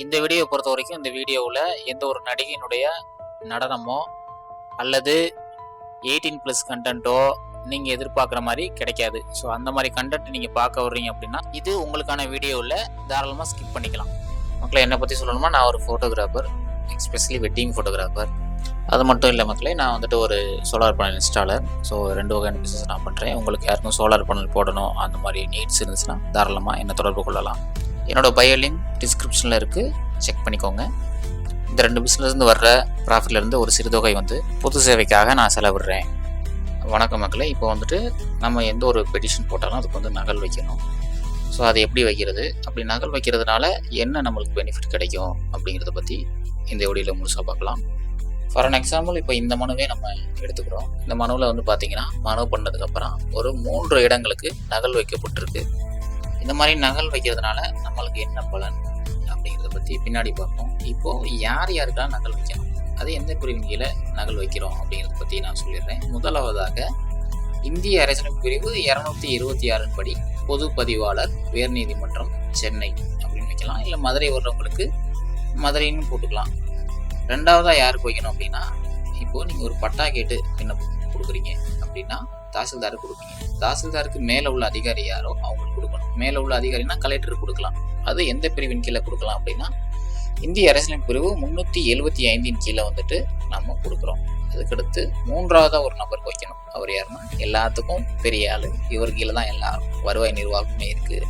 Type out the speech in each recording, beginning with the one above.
இந்த வீடியோ பொறுத்த வரைக்கும் இந்த வீடியோவில் எந்த ஒரு நடிகையினுடைய நடனமோ அல்லது எயிட்டீன் ப்ளஸ் கண்டென்ட்டோ நீங்கள் எதிர்பார்க்குற மாதிரி கிடைக்காது. ஸோ அந்த மாதிரி கண்டென்ட் நீங்கள் பார்க்க வர்றீங்க அப்படின்னா இது உங்களுக்கான வீடியோவில் தாராளமாக ஸ்கிப் பண்ணிக்கலாம். மக்களை என்னை பற்றி சொல்லணுமா நான் ஒரு ஃபோட்டோகிராஃபர் எஸ்பெஷலி வெட்டிங் ஃபோட்டோகிராஃபர் அது மட்டும் இல்லை மக்களே நான் வந்துட்டு ஒரு சோலார் பேனல் இன்ஸ்டாலர் ஸோ ரெண்டு வகையான பிஸ்னஸ் நான் பண்ணுறேன் உங்களுக்கு யாருக்கும் சோலார் பேனல் போடணும் அந்த மாதிரி நீட்ஸ் இருந்துச்சுன்னா தாராளமாக என்னை தொடர்பு கொள்ளலாம். என்னோடய பயோ லிங்க் டிஸ்கிரிப்ஷனில் இருக்குது செக் பண்ணிக்கோங்க. இந்த ரெண்டு பிஸ்னஸ்லேருந்து வர்ற ப்ராஃபிட்லேருந்து ஒரு சிறுதொகை வந்து பொது சேவைக்காக நான் செலவிடுறேன். வணக்கம் மக்களே. இப்போ வந்துட்டு நம்ம எந்த ஒரு பெட்டிஷன் போட்டாலும் அதுக்கு வந்து நகல் வைக்கணும். ஸோ அதை எப்படி வைக்கிறது? அப்படி நகல் வைக்கிறதுனால என்ன நம்மளுக்கு பெனிஃபிட் கிடைக்கும் அப்படிங்கிறத பற்றி இந்த ஒடியில் முழுசாக பார்க்கலாம். ஃபார் அன் எக்ஸாம்பிள் இப்போ இந்த மனுவே நம்ம எடுத்துக்கிறோம். இந்த மனுவில் வந்து பார்த்தீங்கன்னா மனு பண்ணதுக்கப்புறம் ஒரு மூன்று இடங்களுக்கு நகல் வைக்கப்பட்டிருக்கு. இந்த மாதிரி நகல் வைக்கிறதுனால நம்மளுக்கு என்ன பலன் அப்படிங்கிறத பற்றி பின்னாடி பார்ப்போம். இப்போது யார் யாருக்கெல்லாம் நகல் வைக்கணும்? அது எந்த பிரிவின் கீழே நகல் வைக்கிறோம் அப்படிங்கிறத பற்றி நான் சொல்லிடுறேன். முதலாவதாக இந்திய அரசியலமைப்பு பிரிவு இரநூத்தி இருபத்தி ஆறின் படி பொது பதிவாளர் உயர்நீதிமன்றம் சென்னை அப்படின்னு வைக்கலாம். இல்லை மதுரை வர்றவங்களுக்கு மதுரைன்னு போட்டுக்கலாம். ரெண்டாவதாக யாருக்கு வைக்கணும் அப்படின்னா இப்போது நீங்கள் ஒரு பட்டா கேட்டு விண்ணப்பம் கொடுக்குறீங்க அப்படின்னா தாசில்தாருக்கு கொடுப்பீங்க. தாசில்தாருக்கு மேலே உள்ள அதிகாரி யாரோ? அவங்களுக்கு கொடுக்கணும் மேலே உள்ள அதிகாரினா கலெக்டருக்கு கொடுக்கலாம். அது எந்த பிரிவின் கீழே கொடுக்கலாம் அப்படின்னா இந்திய அரசியலின் பிரிவு முந்நூற்றி எழுபத்தி ஐந்தின் கீழே வந்துட்டு நம்ம கொடுக்குறோம். அதுக்கடுத்து மூன்றாவதாக ஒரு நபருக்கு வைக்கணும். அவர் யாருன்னா எல்லாத்துக்கும் பெரிய ஆள். இவர் கீழே தான் எல்லா வருவாய் நிர்வாகமே இருக்குது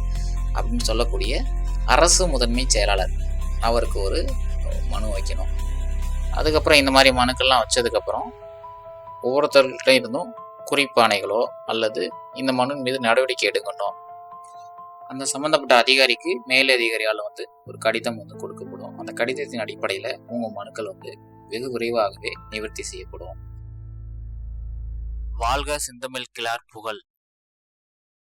அப்படின்னு சொல்லக்கூடிய அரசு முதன்மை செயலாளர் அவருக்கு ஒரு மனு வைக்கணும். அதுக்கப்புறம் இந்த மாதிரி மனுக்கள்லாம் வச்சதுக்கப்புறம் ஒவ்வொருத்தர்கிட்ட இருந்தும் குறிப்பானைகளோ அல்லது இந்த மனு மீது நடவடிக்கை எடுக்கணும். அந்த சம்பந்தப்பட்ட அதிகாரிக்கு மேலதிகாரியால் வந்து ஒரு கடிதம் வந்து கொடுக்கப்படும். அந்த கடிதத்தின் அடிப்படையில் உங்கள் மனுக்கள் வந்து வெகு விரைவாகவே நிவர்த்தி செய்யப்படும். வாழ்க சிந்தமிழ் கிளார் புகழ்.